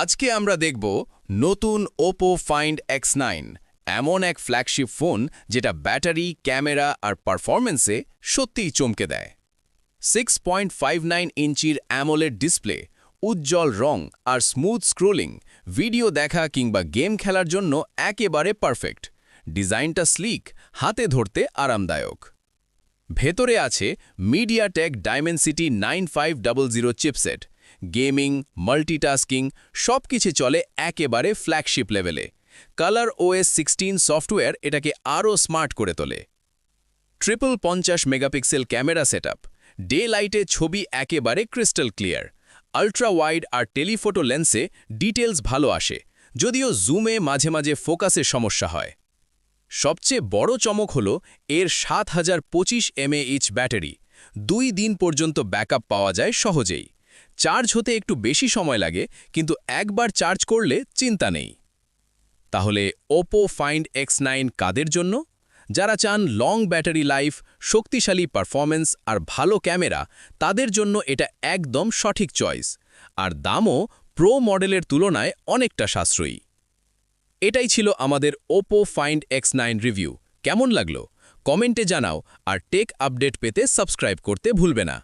আজকে আমরা দেখব নতুন ওপো ফাইন্ড এক্স নাইন এমন এক ফ্ল্যাগশিপ ফোন যেটা ব্যাটারি, ক্যামেরা আর পারফরমেন্সে সত্যিই চমকে দেয়। সিক্স পয়েন্ট ফাইভ নাইন ইঞ্চির অ্যামোলেড ডিসপ্লে উজ্জ্বল রং আর স্মুথ স্ক্রোলিং ভিডিও দেখা কিংবা গেম খেলার জন্য একেবারে পারফেক্ট ডিজাইনটা স্লিক হাতে ধরতে আরামদায়ক। ভেতরে আছে MediaTek Dimensity nine five double zero chipset gaming, multitasking সব কিছু চলে একেবারে ফ্ল্যাগশিপ লেভেলে। কালার ওএস সিক্সটিন সফটওয়্যার এটাকে আরও স্মার্ট করে তোলে। ট্রিপল পঞ্চাশ মেগাপিক্সেল ক্যামেরা সেটআপ ডে লাইটে ছবি একেবারে ক্রিস্টাল ক্লিয়ার, আল্ট্রা ওয়াইড আর টেলিফোটো লেন্সে ডিটেলস ভালো আসে, যদিও জুমে মাঝে মাঝে ফোকাসে সমস্যা হয়। সবচেয়ে বড় চমক হল এর সাত হাজার পঁচিশ এমএএইচ ব্যাটারি, দুই দিন পর্যন্ত ব্যাকআপ পাওয়া যায় সহজেই। চার্জ হতে একটু বেশি সময় লাগে, কিন্তু একবার চার্জ করলে চিন্তা নেই। তাহলে ওপো ফাইন্ড এক্স নাইন কাদের জন্য? যারা চান লং ব্যাটারি লাইফ শক্তিশালী পারফরম্যান্স আর ভালো ক্যামেরা তাদের জন্য এটা একদম সঠিক চয়েস আর দামও প্রো মডেলের তুলনায় অনেকটা সাশ্রয়ী। এটাই ছিল আমাদের Oppo Find X nine review কেমন লাগল? কমেন্টে জানাও আর টেক আপডেট পেতে সাবস্ক্রাইব করতে ভুলবে না।